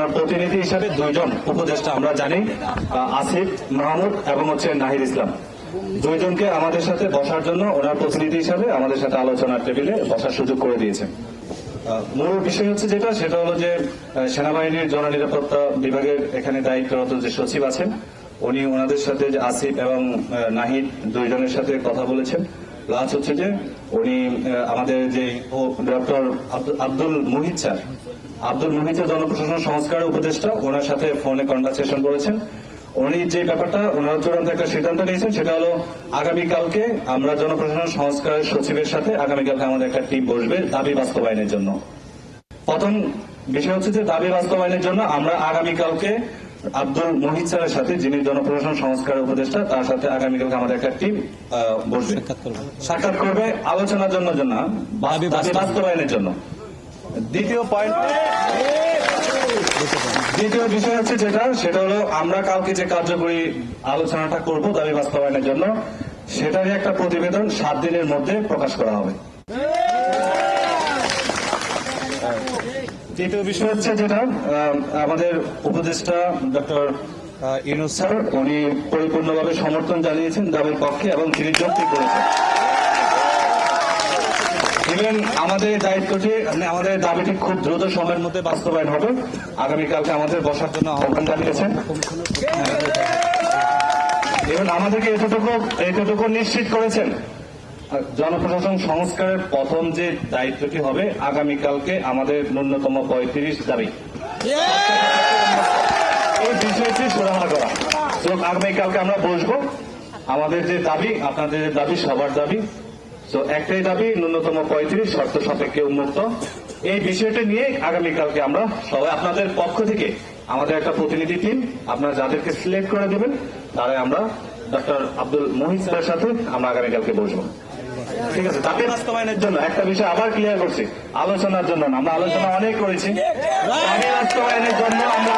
আপনার প্রতিনিধি হিসাবে দুইজন উপদেষ্টা আমরা জানি আসিফ মাহমুদ এবং হচ্ছে নাহিদ ইসলাম। দুইজনকে আমাদের সাথে বসার জন্য ওনার প্রতিনিধি হিসাবে আমাদের সাথে আলোচনার টেবিলে বসার সুযোগ করে দিয়েছেন। মূল বিষয় হচ্ছে যেটা, সেটা হলো যে সেনাবাহিনীর জননিরাপত্তা বিভাগের এখানে দায়িত্বরত যে সচিব আছেন, উনি ওনাদের সাথে যে আসিফ এবং নাহিদ দুইজনের সাথে কথা বলেছেন। প্লাস হচ্ছে যে, উনি আমাদের যে ডক্টর আব্দুল মুহিত স্যার আব্দুল মুহিত জনপ্রশাসন সংস্কার উপদেষ্টা ওনার সাথে ফোনে কনভারসেশন করেছেন। উনি যে ব্যাপারটা ওনার চূড়ান্ত একটা সিদ্ধান্ত নিয়েছেন সেটা হলো আগামীকালকে আমরা জনপ্রশাসন সংস্কারের সচিবের সাথে আগামীকালকে আমাদের একটা টিম বসবে দাবি বাস্তবায়নের জন্য। প্রথম বিষয় হচ্ছে যে দাবি বাস্তবায়নের জন্য আমরা আগামীকালকে আব্দুল মোহিত স্যারের সাথে যিনি জনপ্রশাসন সংস্কার উপদেষ্টা তার সাথে আগামীকালকে আমাদের একটা টিম বসবে। সাক্ষাৎ করবে। আলোচনার জন্য বাস্তবায়নের জন্য। দ্বিতীয় পয়েন্ট দ্বিতীয় বিষয় হচ্ছে যেটা, সেটা হলো আমরা কালকে যে কার্যকরী আলোচনাটা করব দাবি বাস্তবায়নের জন্য, সেটারই একটা প্রতিবেদন সাত দিনের মধ্যে প্রকাশ করা হবে। তৃতীয় বিষয় হচ্ছে যেটা আমাদের উপদেষ্টা ডক্টর ইউনুস স্যার, উনি পরিপূর্ণভাবে সমর্থন জানিয়েছেন দাবির পক্ষে এবং তিনি যুক্তি করেছেন ইভেন আমাদের দায়িত্বটি মানে আমাদের দাবিটি খুব দ্রুত সময়ের মধ্যে বাস্তবায়ন হবে। আগামীকালকে আমাদের বসার জন্য আহ্বান জানিয়েছেন। এবং আমাদেরকে এতটুকু এতটুকু নিশ্চিত করেছেন। জনপ্রশাসন সংস্কারের প্রথম যে দায়িত্বটি হবে, আগামীকালকে আমাদের ন্যূনতম পঁয়ত্রিশ দাবি। এই বিষয়টি সুরাহা করা। আগামীকালকে আমরা বসবো। আমাদের যে দাবি, আপনাদের দাবি, সবার দাবি তো একটাই দাবি, ন্যূনতম পঁয়ত্রিশ, শর্ত সাপেক্ষে উন্মুক্ত। এই বিষয়টা নিয়ে আগামীকালকে আমরা সবাই আপনাদের পক্ষ থেকে আমাদের একটা প্রতিনিধি টিম, আপনারা যাদেরকে সিলেক্ট করে দেবেন, তারাই আমরা ডক্টর আব্দুল মোহিত স্যারের সাথে আমরা আগামীকালকে বসবো। ঠিক আছে দাবি বাস্তবায়নের জন্য একটা বিষয় আবার ক্লিয়ার করছি, আলোচনার জন্য আমরা আলোচনা অনেক করেছি। বাস্তবায়নের জন্য আমরা